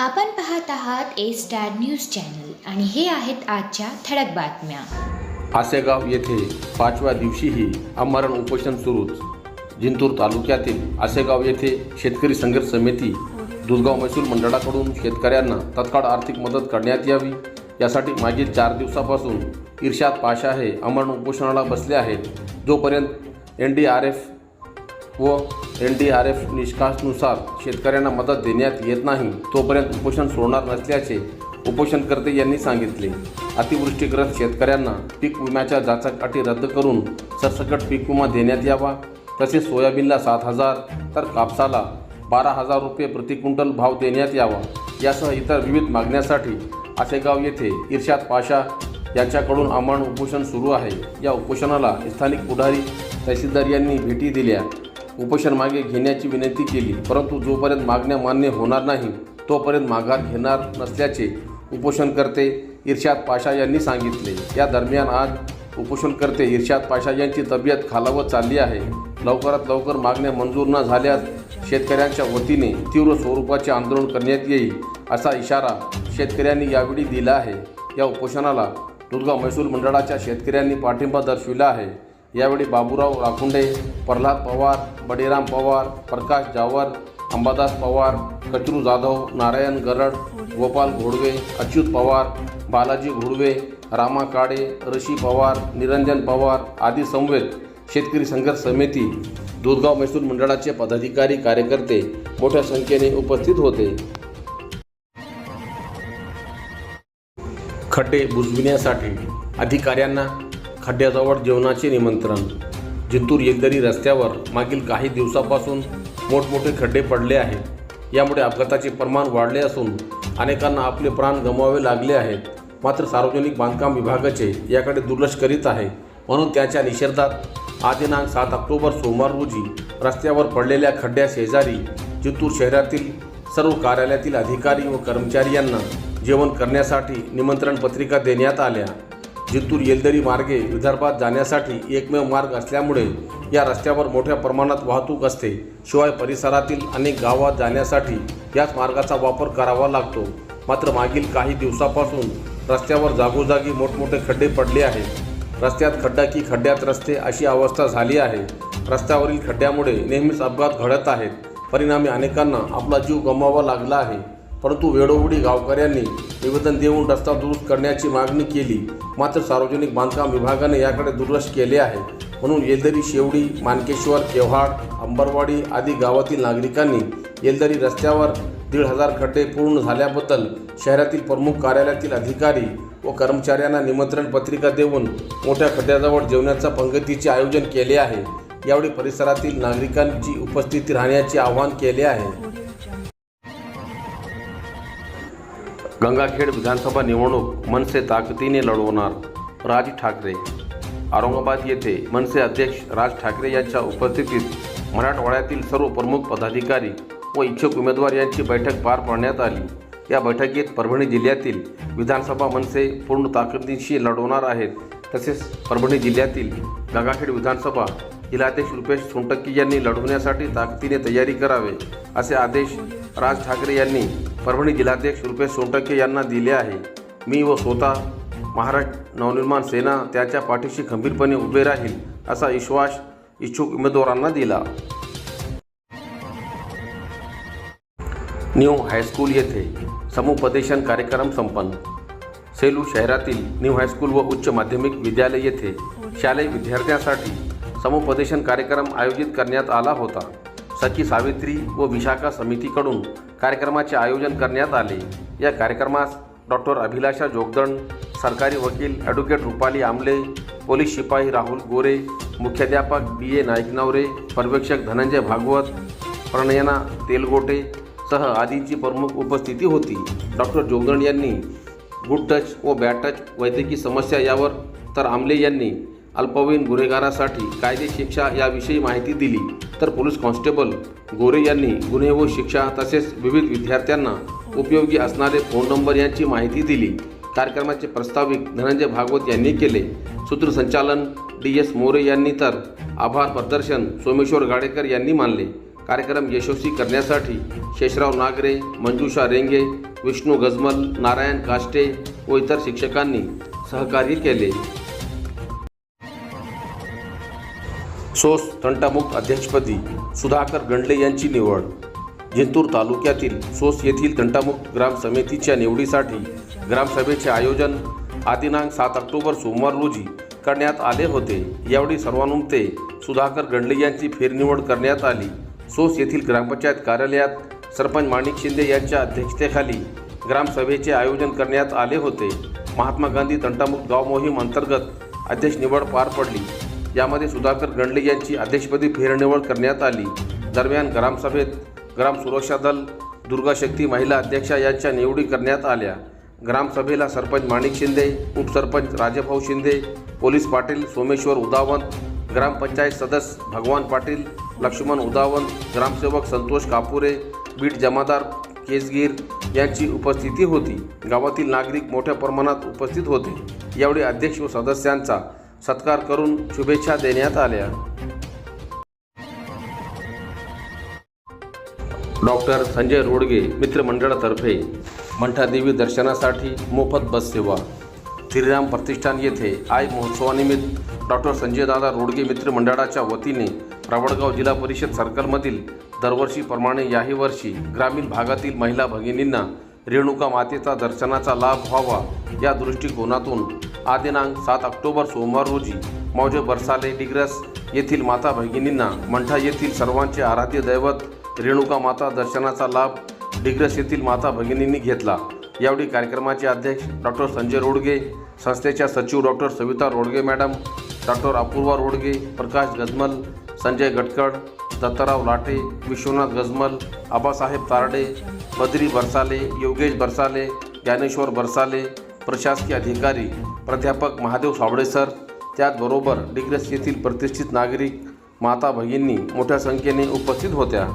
आपण पाहत आहात ए स्टार न्यूज चॅनल आणि हे आहेत आजच्या ठळक बातम्या. आसेगाव येथे पाचव्या दिवशीही आमरण उपोषण सुरूच. जिंतूर तालुक्यातील आसेगाव येथे शेतकरी संघर्ष समिती दुधगाव महसूल मंडळाकडून शेतकऱ्यांना तत्काळ आर्थिक मदत करण्यात यावी. यासाठी मागील चार दिवसापासून इर्शाद पाशा हे आमरण उपोषणाला बसले आहेत. जोपर्यंत एन डी आर एफ व एन डी आर एफ निष्कासनुसार शेतकऱ्यांना मदत देण्यात येत नाही तोपर्यंत उपोषण सोडणार नसल्याचे उपोषणकर्ते यांनी सांगितले. अतिवृष्टीग्रस्त शेतकऱ्यांना पीक विम्याच्या जाचक अटी रद्द करून सरसकट पीक विमा देण्यात यावा. तसेच सोयाबीनला सात हजार तर कापसाला बारा हजार रुपये प्रति क्विंटल भाव देण्यात यावा. यासह इतर विविध मागण्यासाठी आसेगाव येथे इर्शाद पाशा यांच्याकडून आमरण उपोषण सुरू आहे. या उपोषणाला स्थानिक पुढारी तहसीलदार यांनी भेटी दिल्या. उपोषण मागे घेण्याची विनंती केली परंतु जोपर्यंत मागण्या मान्य होणार नाही तोपर्यंत माघार घेणार नसल्याचे उपोषणकर्ते इर्शाद पाशा यांनी सांगितले. या दरम्यान आज उपोषणकर्ते इर्शाद पाशा यांची तब्येत खालावत चालली आहे. लवकरात लवकर मागण्या मंजूर न झाल्यास शेतकऱ्यांच्या वतीने तीव्र स्वरूपाचे आंदोलन करण्यात येईल असा इशारा शेतकऱ्यांनी यावेळी दिला आहे. या उपोषणाला दुर्गा महसूल मंडळाच्या शेतकऱ्यांनी पाठिंबा दर्शविला आहे. यावेळी बाबूराव राखुंडे प्रल्हाद पवार बडीराम पवार प्रकाश जावर अंबादास पवार कचरू जाधव नारायण गरड गोपाल घोडवे अच्युत पवार बालाजी घोडवे रामा काळे ऋषी पवार निरंजन पवार आदी समवेत शेतकरी संघर्ष समिती दुधगाव महसूल मंडळाचे पदाधिकारी कार्यकर्ते मोठ्या संख्येने उपस्थित होते. खड्डे बुजविण्यासाठी अधिकाऱ्यांना खड्ड्याजवळ जेवणाचे निमंत्रण. जिंतूर येलदरी रस्त्यावर मागील काही दिवसापासून मोठमोठे खड्डे पडले आहेत. यामुळे अपघाताचे प्रमाण वाढले असून अनेकांना आपले प्राण गमवावे लागले आहेत. मात्र सार्वजनिक बांधकाम विभागाचे याकडे दुर्लक्ष करीत आहे. म्हणून त्याच्या निषेधात आज दिनांक सात ऑक्टोबर सोमवार रोजी रस्त्यावर पडलेल्या खड्ड्या शेजारी जिंतूर शहरातील सर्व कार्यालयातील अधिकारी व कर्मचारी यांना जेवण करण्यासाठी निमंत्रण पत्रिका देण्यात आल्या. जिंतूर येलदरी मार्गे विदर्भात जाण्यासाठी एकमेव मार्ग असल्यामुळे या रस्त्यावर मोठ्या प्रमाणात वाहतूक असते. शिवाय परिसरातील अनेक गावात जाण्यासाठी याच मार्गाचा वापर करावा लागतो. मात्र मागील काही दिवसापासून रस्त्यावर जागोजागी मोठमोठे खड्डे पडले आहेत. रस्त्यात खड्डा की खड्ड्यात रस्ते अशी अवस्था झाली आहे. रस्त्यावरील खड्ड्यामुळे नेहमीच अपघात घडत आहेत. परिणामी अनेकांना आपला जीव गमवावा लागला आहे. परंतु वेळोवेळी गावकऱ्यांनी निवेदन देऊन रस्ता दुरुस्त करण्याची मागणी केली. मात्र सार्वजनिक बांधकाम विभागाने याकडे दुर्लक्ष केले आहे. म्हणून येलदरी शेवडी मानकेश्वर केव्हाड अंबरवाडी आदी गावातील नागरिकांनी येलदरी रस्त्यावर दीड हजार खड्डे पूर्ण झाल्याबद्दल शहरातील प्रमुख कार्यालयातील अधिकारी व कर्मचाऱ्यांना निमंत्रण पत्रिका देऊन मोठ्या खड्ड्याजवळ जेवणाच्या पंगतीचे आयोजन केले आहे. यावेळी परिसरातील नागरिकांची उपस्थिती राहण्याचे आवाहन केले आहे. गंगाखेड विधानसभा निवडणूक मनसे ताकदीने लढवणार राज ठाकरे. औरंगाबाद येथे मनसे अध्यक्ष राज ठाकरे यांच्या उपस्थितीत मराठवाड्यातील सर्व प्रमुख पदाधिकारी व इच्छुक उमेदवार यांची बैठक पार पाडण्यात आली. या बैठकीत परभणी जिल्ह्यातील विधानसभा मनसे पूर्ण ताकदीशी लढवणार आहेत. तसेच परभणी जिल्ह्यातील गंगाखेड विधानसभा जिल्हाध्यक्ष रुपेश सोनटक्की यांनी लढवण्यासाठी ताकदीने तयारी करावे असे आदेश राज ठाकरे यांनी परभणी जिल्हाध्यक्ष रुपेश सोनटक्के यांना दिले आहे. मी व स्वतः महाराष्ट्र नवनिर्माण सेना त्याच्या पाठीशी खंबीरपणे उभे राहील असा विश्वास इच्छुक उमेदवारांना दिला. न्यू हायस्कूल येथे समुपदेशन कार्यक्रम संपन्न. सेलू शहरातील न्यू हायस्कूल व उच्च माध्यमिक विद्यालय येथे शालेय विद्यार्थ्यांसाठी समुपदेशन कार्यक्रम आयोजित करण्यात आला होता. सखी सावित्री व विशाखा समितीकडून कार्यक्रमाचे आयोजन करण्यात आले. या कार्यक्रमास डॉक्टर अभिलाषा जोगदंड सरकारी वकील ॲडव्होकेट रुपाली आमले पोलीस शिपाई राहुल गोरे मुख्याध्यापक बी ए नाईकनवरे पर्यवेक्षक धनंजय भागवत प्रणयना तेलगोटे सह आदींची प्रमुख उपस्थिती होती. डॉक्टर जोगदंड यांनी गुड टच व बॅड टच वैद्यकीय समस्या यावर तर आमले यांनी अल्पवयीन गुन्हेगारासाठी कायदे शिक्षा याविषयी माहिती दिली. तर पोलीस कॉन्स्टेबल गोरे यांनी गुन्हे व शिक्षा तसेच विविध विद्यार्थ्यांना उपयोगी असणारे फोन नंबर यांची माहिती दिली. कार्यक्रमाचे प्रस्ताविक धनंजय भागवत यांनी केले. सूत्रसंचालन डी एस मोरे यांनी तर आभार प्रदर्शन सोमेश्वर गाडेकर यांनी मानले. कार्यक्रम यशस्वी करण्यासाठी शेषराव नागरे मंजुषा रेंगे विष्णू गजमल नारायण काष्टे व इतर शिक्षकांनी सहकार्य केले. सोस तंटामुक्त अध्यक्षपदी सुधाकर गंडले यांची निवड. जिंतूर तालुक्यातील सोस येथील तंटामुक्त ग्राम समितीच्या निवडीसाठी ग्रामसभेचे आयोजन आदिनांक सात ऑक्टोबर सोमवार रोजी करण्यात आले होते. यावेळी सर्वानुमते सुधाकर गंडले यांची फेरनिवड करण्यात आली. सोस येथील ग्रामपंचायत कार्यालयात सरपंच माणिक शिंदे यांच्या अध्यक्षतेखाली ग्रामसभेचे आयोजन करण्यात आले होते. महात्मा गांधी तंटामुक्त गाव मोहीम अंतर्गत अध्यक्ष निवड पार पडली. यामध्ये सुधाकर गंडले यांची अध्यक्षपदी फेरनिवड करण्यात आली. दरम्यान ग्रामसभेत ग्राम सुरक्षा दल दुर्गाशक्ती महिला अध्यक्षा यांच्या निवडी करण्यात आल्या. ग्रामसभेला सरपंच माणिक शिंदे उपसरपंच राजेभाऊ शिंदे पोलीस पाटील सोमेश्वर उदावंत ग्रामपंचायत सदस्य भगवान पाटील लक्ष्मण उदावंत ग्रामसेवक संतोष कापुरे बीट जमादार केसगीर यांची उपस्थिती होती. गावातील नागरिक मोठ्या प्रमाणात उपस्थित होते. यावेळी अध्यक्ष व सदस्यांचा सत्कार करून शुभेच्छा देण्यात आल्या. डॉक्टर संजय रोडगे मित्रमंडळातर्फे मंठादेवी दर्शनासाठी मोफत बस सेवा. श्रीराम प्रतिष्ठान येथे आय महोत्सवानिमित्त डॉक्टर संजयदादा रोडगे मित्रमंडळाच्या वतीने रावळगाव जिल्हा परिषद सर्कलमधील दरवर्षीप्रमाणे याही वर्षी ग्रामीण भागातील महिला भगिनींना रेणुका मातेचा दर्शनाचा लाभ व्हावा या दृष्टिकोनातून आदिनांक सात ऑक्टोबर सोमवार रोजी मौजे बरसाले डिग्रस येथील माता भगिनींना मंठा येथील सर्वांचे आराध्य दैवत रेणुका माता दर्शनाचा लाभ डिग्रस येथील माता भगिनींनी घेतला. यावेळी कार्यक्रमाचे अध्यक्ष डॉक्टर संजय रोडगे संस्थेच्या सचिव doctor Savita Rodge madam doctor Apurva Rodge Prakash Gajmal Sanjay Gatkad Dattarao Late Vishwanath Gajmal Abasaheb Tarde Badri Barsale Yogesh Barsale Dnyaneshwar Barsale प्रशासकीय अधिकारी प्राध्यापक महादेव साबळे सर त्याचबरोबर डिग्रस येथील प्रतिष्ठित नागरिक माता भगिनी मोठ्या संख्येने उपस्थित होत्या.